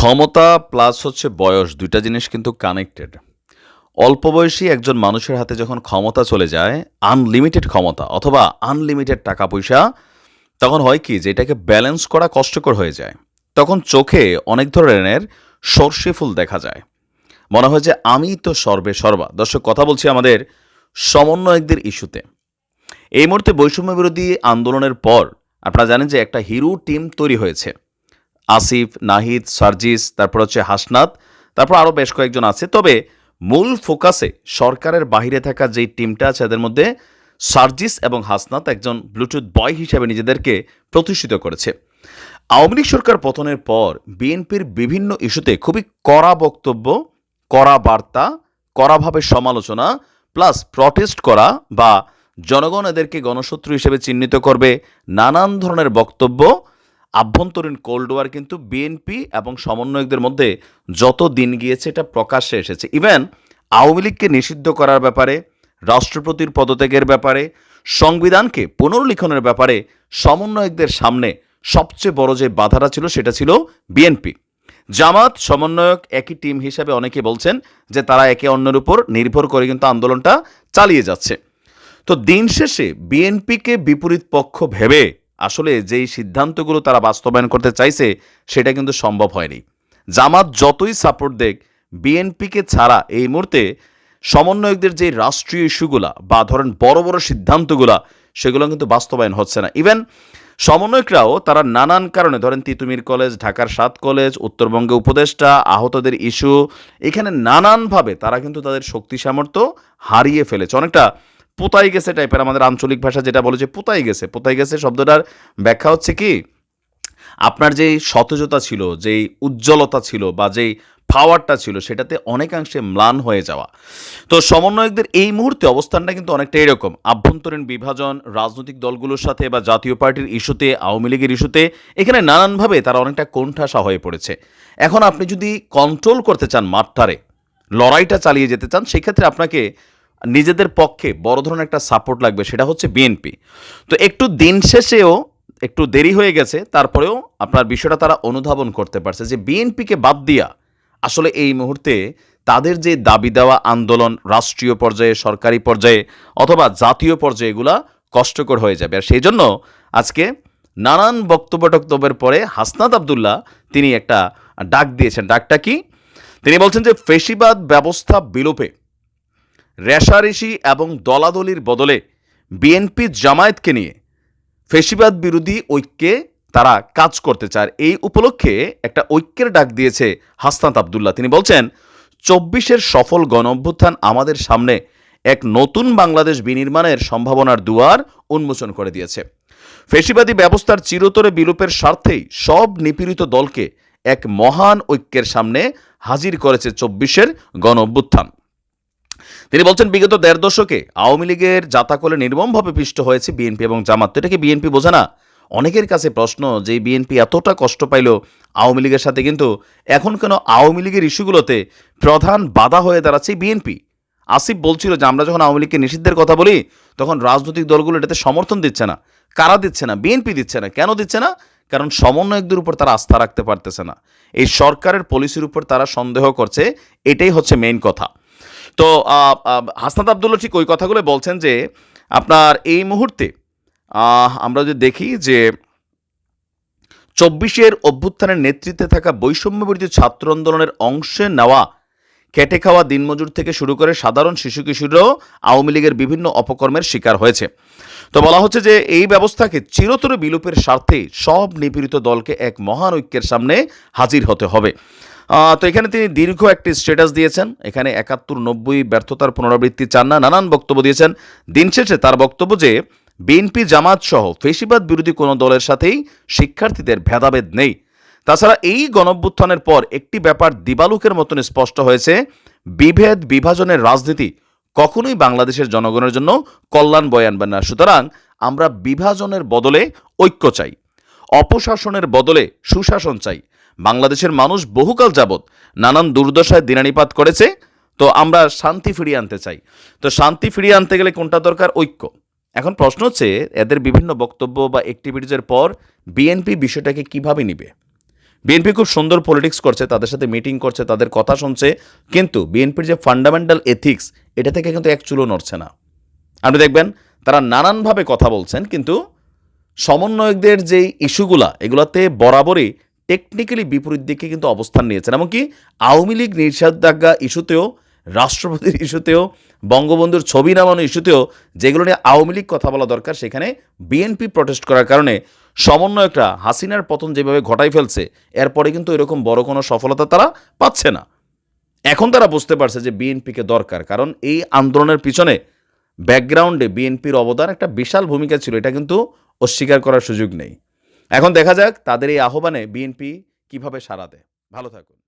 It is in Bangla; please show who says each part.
Speaker 1: ক্ষমতা প্লাস হচ্ছে বয়স, দুইটা জিনিস কিন্তু কানেক্টেড অল্প বয়সী একজন মানুষের হাতে যখন ক্ষমতা চলে যায় আনলিমিটেড ক্ষমতা অথবা আনলিমিটেড টাকা পয়সা, তখন হয় কি যে এটাকে ব্যালেন্স করা কষ্টকর হয়ে যায়। তখন চোখে অনেক ধরনের সর্ষে ফুল দেখা যায়। মনে হয় যে আমি তো সর্বে সর্বা। দর্শক, কথা বলছি আমাদের সমন্বয়কদের ইস্যুতে। এই মুহূর্তে বৈষম্য বিরোধী আন্দোলনের পর, আপনারা জানেন যে একটা হিরো টিম তৈরি হয়েছে। আসিফ, নাহিদ, সার্জিস, তারপর হচ্ছে হাসনাত, তারপর আরও বেশ কয়েকজন আছে। তবে মূল ফোকাসে সরকারের বাহিরে থাকা যেই টিমটা আছে, এদের মধ্যে সার্জিস এবং হাসনাত একজন ব্লুটুথ বয় হিসেবে নিজেদেরকে প্রতিষ্ঠিত করেছে। আওয়ামী লীগ সরকার পতনের পর বিএনপির বিভিন্ন ইস্যুতে খুবই কড়া বক্তব্য, কড়া বার্তা কড়াভাবে সমালোচনা, প্লাস প্রটেস্ট করা বা জনগণ এদেরকে গণশত্রু হিসেবে চিহ্নিত করবে, নানান ধরনের বক্তব্য আভ্যন্তরীণ কোল্ড ওয়ার কিন্তু বিএনপি এবং সমন্বয়কদের মধ্যে যত দিন গিয়েছে এটা প্রকাশ্যে এসেছে। ইভেন আওয়ামী লীগকে নিষিদ্ধ করার ব্যাপারে, রাষ্ট্রপতির পদত্যাগের ব্যাপারে, সংবিধানকে পুনর্লিখনের ব্যাপারে সমন্বয়কদের সামনে সবচেয়ে বড় যে বাধাটা ছিল সেটা ছিল বিএনপি জামাত, সমন্বয়ক একই টিম হিসাবে অনেকে বলছেন যে তারা একে অন্যের উপর নির্ভর করে কিন্তু আন্দোলনটা চালিয়ে যাচ্ছে। তো দিন শেষে বিএনপিকে বিপরীত পক্ষ ভেবে আসলে যেই সিদ্ধান্তগুলো তারা বাস্তবায়ন করতে চাইছে, সেটা কিন্তু সম্ভব হয়নি। জামাত যতই সাপোর্ট দেখ, বিএনপিকে ছাড়া এই মুহূর্তে সমন্বয়কদের যে রাষ্ট্রীয় ইস্যুগুলা বা ধরেন বড় বড় সিদ্ধান্তগুলা, সেগুলো কিন্তু বাস্তবায়ন হচ্ছে না। ইভেন সমন্বয়করাও তারা নানান কারণে, ধরেন তিতুমির কলেজ, ঢাকার সাত কলেজ, উত্তরবঙ্গে উপদেষ্টা, আহতদের ইস্যু, এখানে নানানভাবে তারা কিন্তু তাদের শক্তি সামর্থ্য হারিয়ে ফেলেছে। অনেকটা পোতাই গেছে টাইপের আমাদের আঞ্চলিক ভাষা যেটা বলে যে পোতাই গেছে। পোতাই গেছে শব্দটার ব্যাখ্যা হচ্ছে কি? আপনার যেই সতেজতা ছিল, যেই উজ্জ্বলতা ছিল বা যেই পাওয়ারটা ছিল, সেটাতে অনেকাংশে ম্লান হয়ে যাওয়া। তো সমন্বয়কদের এই মুহূর্তে অবস্থানটা কিন্তু অনেকটা এরকম। আভ্যন্তরীণ বিভাজন, রাজনৈতিক দলগুলোর সাথে বা জাতীয় পার্টির ইস্যুতে, আওয়ামী লীগের ইস্যুতে, এখানে নানানভাবে তারা অনেকটা কোণঠাসা হয়ে পড়েছে। এখন আপনি যদি কন্ট্রোল করতে চান মাঠটারে, লড়াইটা চালিয়ে যেতে চান, সেক্ষেত্রে আপনাকে নিজেদের পক্ষে বড় ধরনের একটা সাপোর্ট লাগবে, সেটা হচ্ছে বিএনপি তো একটু দিন শেষেও একটু দেরি হয়ে গেছে, তারপরেও আপনার বিষয়টা তারা অনুধাবন করতে পারছে যে বিএনপিকে বাদ দিয়া আসলে এই মুহূর্তে তাদের যে দাবি দেওয়া আন্দোলন, রাষ্ট্রীয় পর্যায়ে, সরকারি পর্যায়ে অথবা জাতীয় পর্যায়ে এগুলা কষ্টকর হয়ে যাবে। আর সেই জন্য আজকে নানান বক্তব্য টক্তব্যের পরে হাসনাত আবদুল্লাহ তিনি একটা ডাক দিয়েছেন। ডাকটা কি? তিনি বলছেন যে ফেসিবাদ ব্যবস্থা বিলোপে রেশারেশি এবং দলাদলির বদলে বিএনপি জামায়াতকে নিয়ে ফেসিবাদ বিরোধী ঐক্যে তারা কাজ করতে চায়। এই উপলক্ষে একটা ঐক্যের ডাক দিয়েছে হাসনাত আবদুল্লাহ। তিনি বলছেন, চব্বিশের সফল গণঅভ্যুত্থান আমাদের সামনে এক নতুন বাংলাদেশ বিনির্মাণের সম্ভাবনার দুয়ার উন্মোচন করে দিয়েছে। ফেসিবাদী ব্যবস্থার চিরতরে বিলোপের স্বার্থেই সব নিপীড়িত দলকে এক মহান ঐক্যের সামনে হাজির করেছে চব্বিশের গণ অভ্যুত্থান তিনি বলছেন, বিগত দেড় দশকে আওয়ামী লীগের জাতাকলে নির্মমভাবে পিষ্ট হয়েছে বিএনপি এবং জামাত। তো এটা কি বিএনপি বোঝে না? অনেকের কাছে প্রশ্ন যে বিএনপি এতটা কষ্ট পাইল আওয়ামী লীগের সাথে, কিন্তু এখন কেন আওয়ামী লীগের ইস্যুগুলোতে প্রধান বাধা হয়ে দাঁড়াচ্ছে বিএনপি? আসিফ বলছিল যে, আমরা যখন আওয়ামী লীগকে নিষিদ্ধের কথা বলি, তখন রাজনৈতিক দলগুলো এটাতে সমর্থন দিচ্ছে না। কারা দিচ্ছে না? বিএনপি দিচ্ছে না। কেন দিচ্ছে না? কারণ সমন্বয়কদের উপর তারা আস্থা রাখতে পারতেছে না। এই সরকারের পলিসির উপর তারা সন্দেহ করছে, এটাই হচ্ছে মেইন কথা। তো হাসনাত আবদুল্লা ঠিক ওই কথাগুলো বলছেন যে, আপনার এই মুহূর্তে আমরা যদি দেখি যে, চব্বিশের অভ্যুত্থানের নেতৃত্বে থাকা বৈষম্য বিরোধী ছাত্র আন্দোলনের অংশে নেওয়া খেটে খাওয়া দিনমজুর থেকে শুরু করে সাধারণ শিশু কিশোরও আওয়ামী লীগের বিভিন্ন অপকর্মের শিকার হয়েছে। তো বলা হচ্ছে যে এই ব্যবস্থাকে চিরতরে বিলোপের স্বার্থে সব নিপীড়িত দলকে এক মহান ঐক্যের সামনে হাজির হতে হবে। তো এখানে তিনি দীর্ঘ একটি স্ট্যাটাস দিয়েছেন। এখানে একাত্তর নব্বই ব্যর্থতার পুনরাবৃত্তি চান না। নানান বক্তব্য দিয়েছেন। দিন শেষে তার বক্তব্য যে, বিএনপি জামাত সহ ফেসিবাদ বিরোধী কোনো দলের সাথেই শিক্ষার্থীদের ভেদাভেদ নেই। তাছাড়া এই গণভ্যুত্থানের পর একটি ব্যাপার দিবালুকের মতন স্পষ্ট হয়েছে। বিভেদ, বিভাজনের রাজনীতি কখনোই বাংলাদেশের জনগণের জন্য কল্যাণ বয়ে আনবে না। সুতরাং আমরা বিভাজনের বদলে ঐক্য চাই, অপশাসনের বদলে সুশাসন চাই। বাংলাদেশের মানুষ বহুকাল যাবৎ নানান দুর্দশায় দিনানিপাত করেছে, তো আমরা শান্তি ফিরিয়ে আনতে চাই। তো শান্তি ফিরিয়ে আনতে গেলে কোনটা দরকার? ঐক্য। এখন প্রশ্ন হচ্ছে, এদের বিভিন্ন বক্তব্য বা অ্যাক্টিভিটিজের পর বিএনপি বিষয়টাকে কীভাবে নিবে? বিএনপি খুব সুন্দর পলিটিক্স করছে, তাদের সাথে মিটিং করছে, তাদের কথা শুনছে, কিন্তু বিএনপির যে ফান্ডামেন্টাল এথিক্স এটা থেকে কিন্তু এক চুলো নড়ছে না। আপনি দেখবেন তারা নানানভাবে কথা বলছেন, কিন্তু সমন্বয়কদের যে ইস্যুগুলা, এগুলাতে বরাবরই টেকনিক্যালি বিপরীত দিকে কিন্তু অবস্থান নিয়েছেন। এমনকি আওয়ামী লীগ নিষেধাজ্ঞা ইস্যুতেও, রাষ্ট্রপতির ইস্যুতেও, বঙ্গবন্ধুর ছবি নামানো ইস্যুতেও যেগুলো নিয়ে আওয়ামী লীগ কথা বলা দরকার, সেখানে বিএনপি প্রটেস্ট করার কারণে সমন্বয়করা হাসিনার পতন যেভাবে ঘটাই ফেলছে, এরপরে কিন্তু এরকম বড় কোনো সফলতা তারা পাচ্ছে না। এখন তারা বুঝতে পারছে যে বিএনপিকে দরকার, কারণ এই আন্দোলনের পিছনে ব্যাকগ্রাউন্ডে বিএনপির অবদান একটা বিশাল ভূমিকা ছিল, এটা কিন্তু অস্বীকার করার সুযোগ নেই। এখন দেখা যাক তাদের এই আহ্বানে বিএনপি কীভাবে সাড়া দেয়। ভালো থাকুন।